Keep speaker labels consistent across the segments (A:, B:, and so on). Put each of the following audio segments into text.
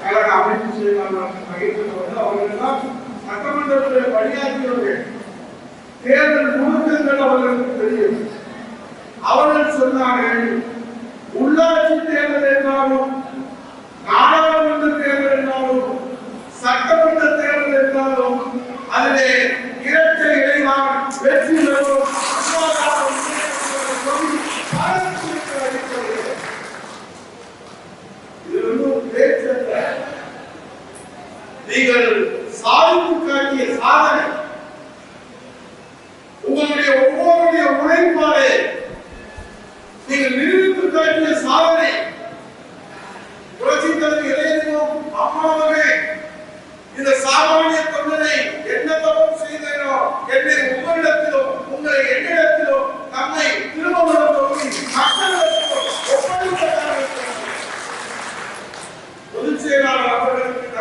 A: கழக அமைப்பு செயலாளர்கள் வகித்துக் கொண்டு அவர்களெல்லாம் சட்டமன்றத்திலே பணியாற்றியவர்கள். தேர்தல் நுணுக்கங்கள் அவர்களுக்கு தெரியும். உள்ளாட்சி தேர்தல் என்றாலும் நீங்கள் சாதித்து காட்டிய சாதனை. உங்களுடைய ஒவ்வொருடைய உழைப்பாலே நீங்கள் நிரூபித்து காட்டிய சாதனை. புரட்சி தலைவர் இளைஞர்களும் அம்மாவே இந்த சாமானிய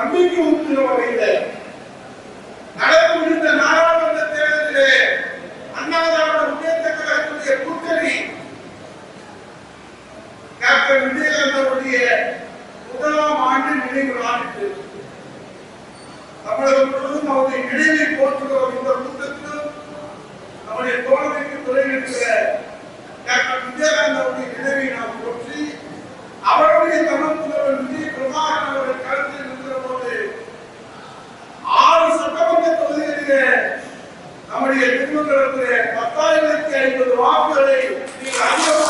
A: நம்பிக்கை ஊட்டுகிற வகையில் நடக்கவிருந்த நாடாளுமன்ற தேர்தலிலே அண்ணா திராவிட முன்னேற்ற கழகத்துடைய கூட்டணி டாக்டர் விஜயகாந்தனுடைய முதலாம் ஆண்டு நினைவு நாட்டு தமிழகம் முழுவதும் அவருடைய நினைவை போற்றுகிற இந்த கூட்டத்திலும் நம்முடைய தோழமைக்கு துணை இருக்கிற டாக்டர் விஜயகாந்தனுடைய நினைவை நாம் போற்றி அவருடைய தமிழ் முதல்வர் விஜய பிரபாகரன் அவர்கள் கலந்து நம்முடைய திருமணத்திலே பத்தாயிரத்தி ஐம்பது வாக்குகளை நீங்கள்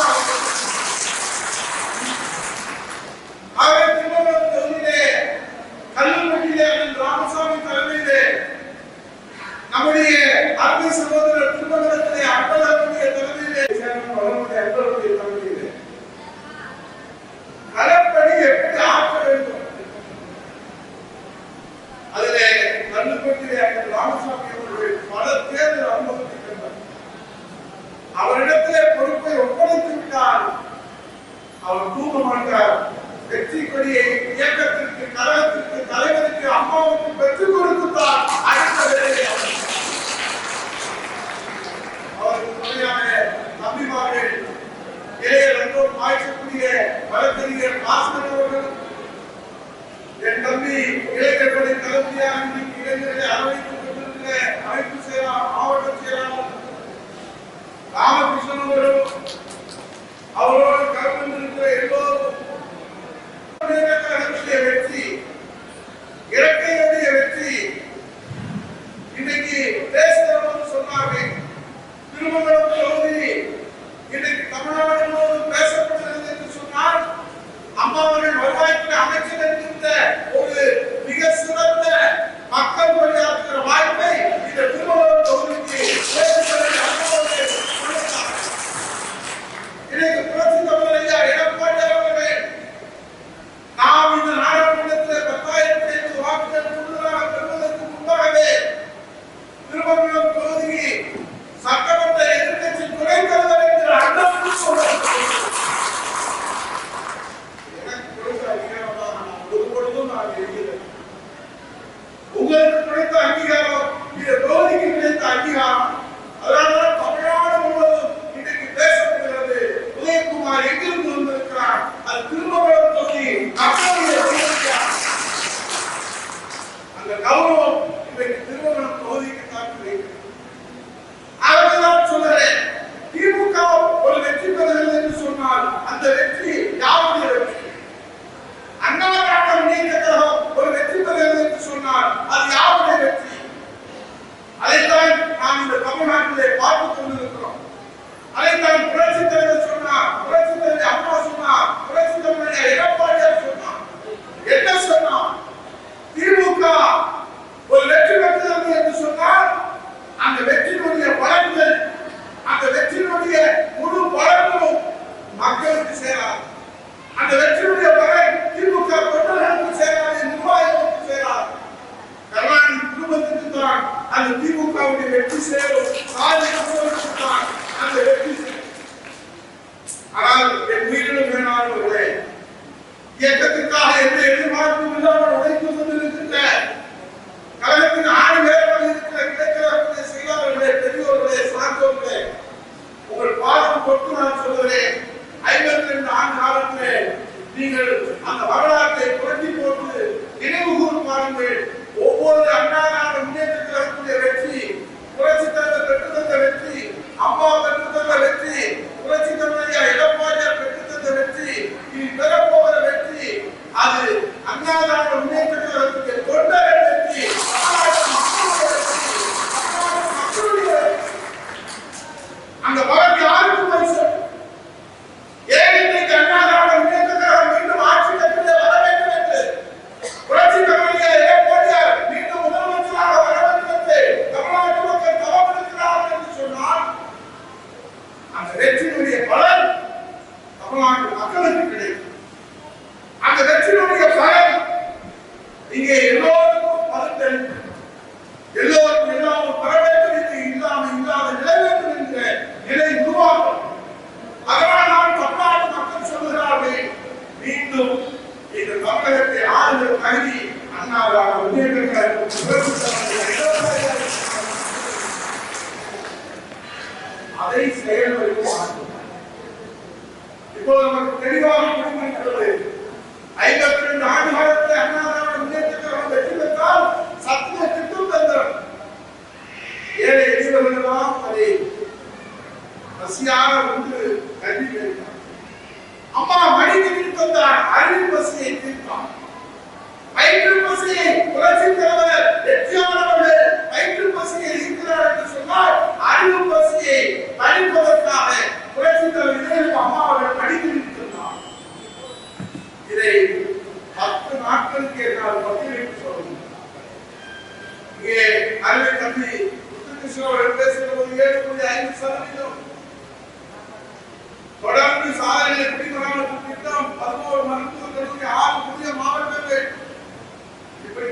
A: அந்த உலகத்தில்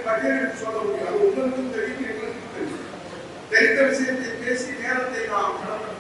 A: பகிரங்கு சொல்ல முடியும் அது உங்களுக்கும் தெரியும் எங்களுக்கும் தெரியும். தெரிந்த விஷயத்தை பேசி நேரத்தை நாம் கடந்த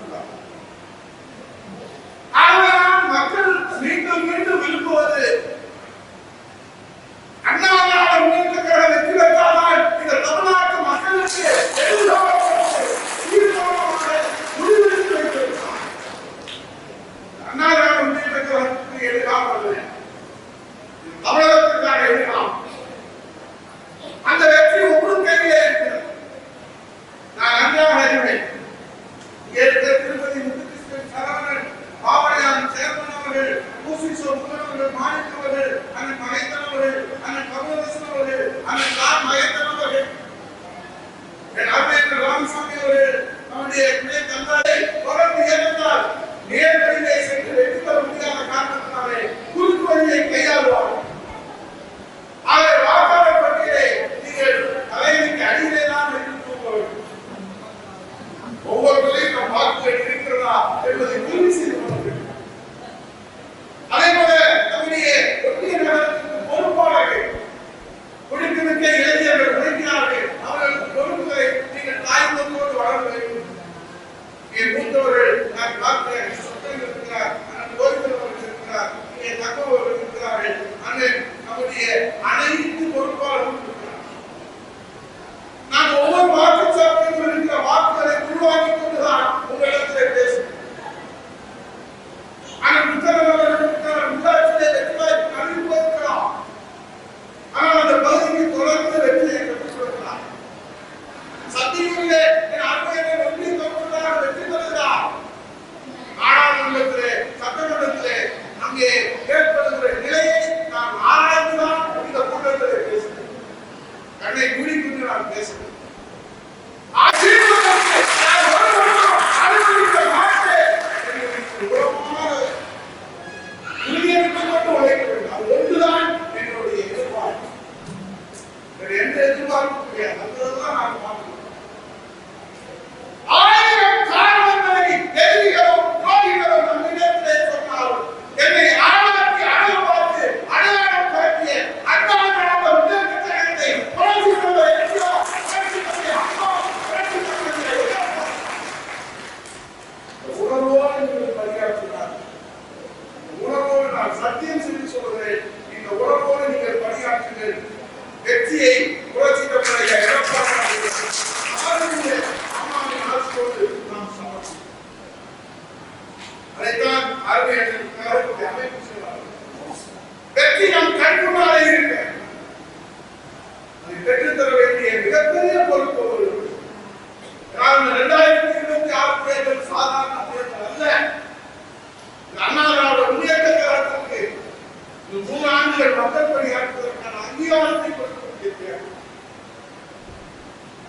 A: Ele tinha, quando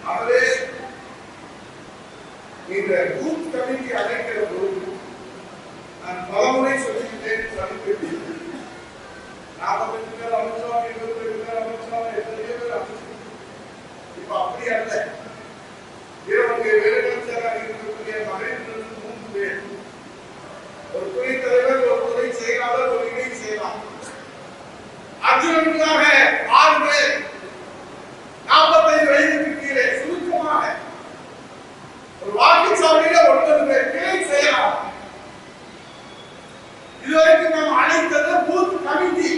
A: average in the group committee elected group and formally solicited from the என்ற கிளை செயலாளர் இதுவரைக்கும் நாம் அழைத்தது பூத் கமிட்டி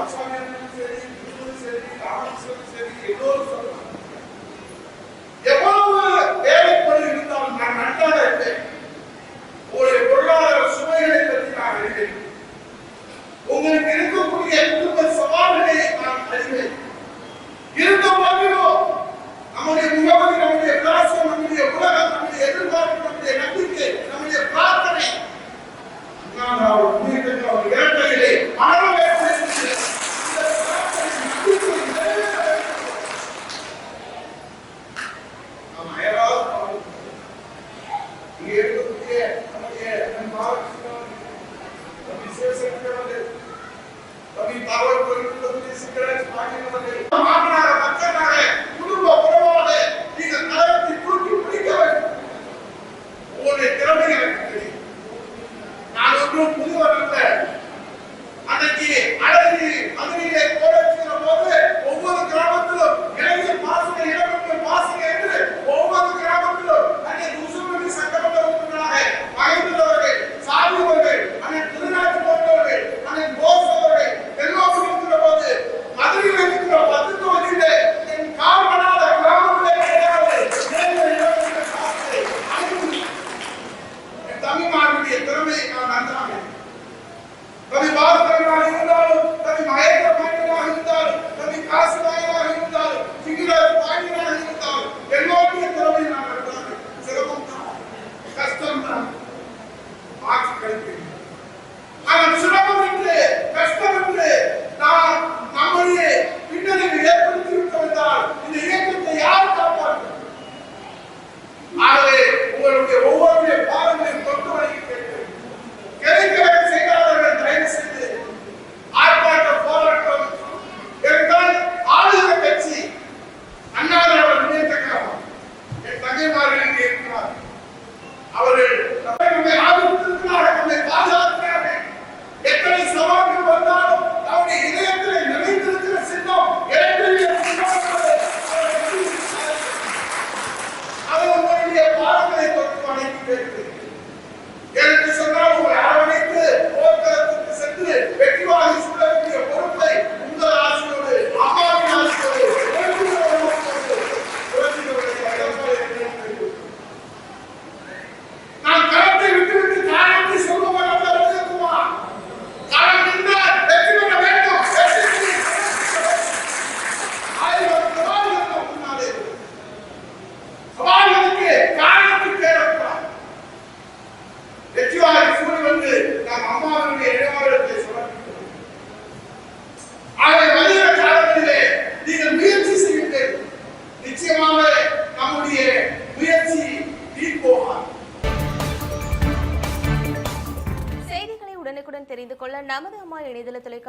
A: போது ராமசாமி அண்ணனும் சரி இவரும் சரி ராமகிருஷ்ணனும் சரி எல்லோரும்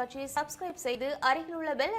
B: தொலைக்காட்சியை சப்ஸ்கிரைப் செய்து அருகில் உள்ள பெல்